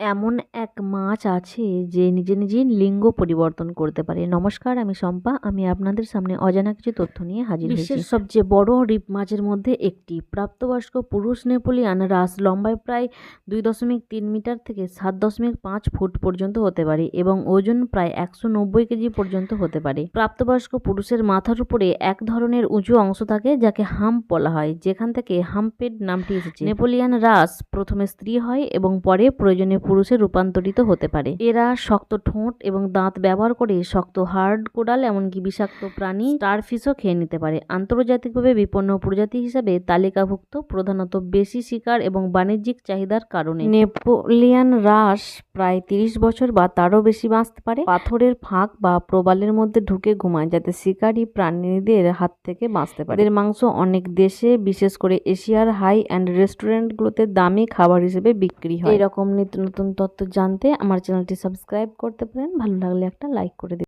এমন এক মাছ আছে যে নিজে নিজেই লিঙ্গ পরিবর্তন করতে পারে। নমস্কার, আমি শম্পা। আমি আপনাদের সামনে অজানা কিছু তথ্য নিয়ে হাজির বিশ্বের সবচেয়ে বড় রিপ মাছের মধ্যে একটি। প্রাপ্তবয়স্ক পুরুষ নেপোলিয়ান রাস লম্বায় প্রায় দুই দশমিক তিন মিটার থেকে সাত দশমিক পাঁচ ফুট পর্যন্ত হতে পারে এবং ওজন প্রায় একশো নব্বই কেজি পর্যন্ত হতে পারে। প্রাপ্তবয়স্ক পুরুষের মাথার উপরে এক ধরনের উঁচু অংশ থাকে যাকে হাম্প বলা হয়, যেখান থেকে হাম্পেড নামটি এসেছে। নেপোলিয়ান রাস প্রথমে স্ত্রী হয় এবং পরে প্রয়োজনে পুরুষে রূপান্তরিত হতে পারে। এরা শক্ত ঠোঁট এবং দাঁত ব্যবহার করে শক্ত হার্ড কোডাল এমনকি বিষাক্ত প্রাণী স্টারফিশও খেয়ে নিতে পারে। আন্তর্জাতিকভাবে বিপন্ন প্রজাতি হিসাবে তালিকাভুক্ত, প্রধানত বেশি শিকার এবং বাণিজ্যিক চাহিদার কারণে। নেপোলিয়ান রাস প্রায় তিরিশ বছর বা তারও বেশি বাঁচতে পারে। পাথরের ফাঁক বা প্রবালের মধ্যে ঢুকে ঘুমায়, যাতে শিকারী প্রাণীদের হাত থেকে বাঁচতে পারে। এদের মাংস অনেক দেশে, বিশেষ করে এশিয়ার হাই অ্যান্ড রেস্টুরেন্টগুলোতে দামি খাবার হিসেবে বিক্রি হয়। এরকম নিত্য নতুন তথ্য জানতে আমার চ্যানেলটি সাবস্ক্রাইব করতে পারেন। ভালো লাগলে একটা লাইক করে দিন